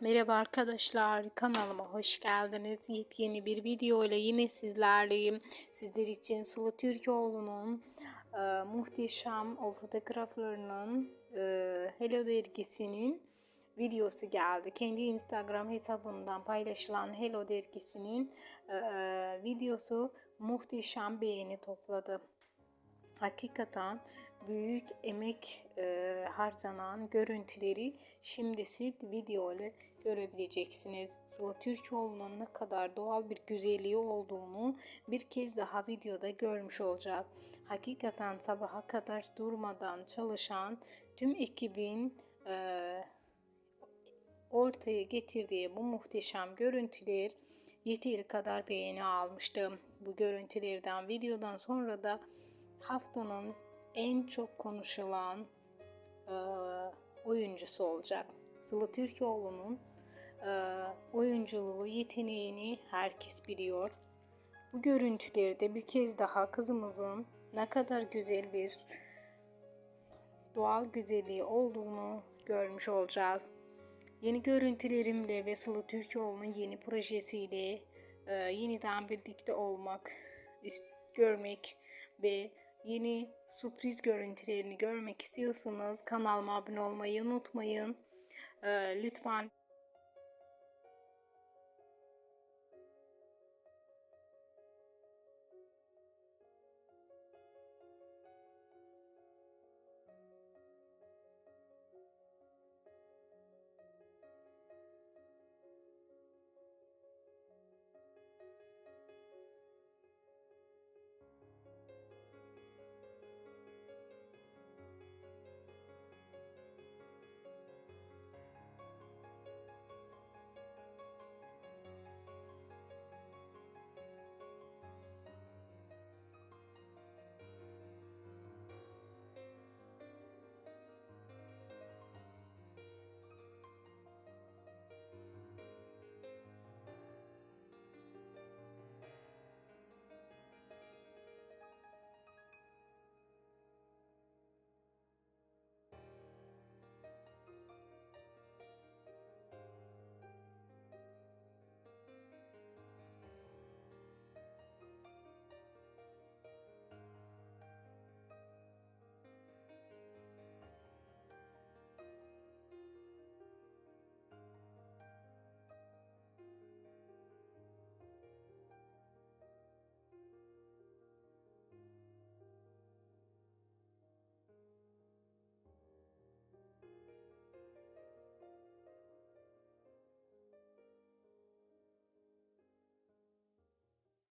Merhaba arkadaşlar kanalıma hoş geldiniz. Yepyeni bir video ile yine sizlerleyim. Sizler için Sıla Türkoğlu'nun e, muhteşem o fotoğraflarının e, Hello dergisinin videosu geldi. Kendi Instagram hesabından paylaşılan Hello dergisinin e, videosu muhteşem beğeni topladı hakikaten büyük emek e, harcanan görüntüleri şimdi siz video ile görebileceksiniz. Sıla Türkoğlu'nun ne kadar doğal bir güzelliği olduğunu bir kez daha videoda görmüş olacağız. Hakikaten sabaha kadar durmadan çalışan tüm ekibin e, ortaya getirdiği bu muhteşem görüntüler yeteri kadar beğeni almıştı. Bu görüntülerden videodan sonra da haftanın en çok konuşulan e, oyuncusu olacak. Sıla Türkoğlu'nun e, oyunculuğu, yeteneğini herkes biliyor. Bu görüntülerde bir kez daha kızımızın ne kadar güzel bir doğal güzelliği olduğunu görmüş olacağız. Yeni görüntülerimle ve Sıla Türkoğlu'nun yeni projesiyle e, yeniden birlikte olmak, görmek ve yeni sürpriz görüntülerini görmek istiyorsanız kanalıma abone olmayı unutmayın. Ee, lütfen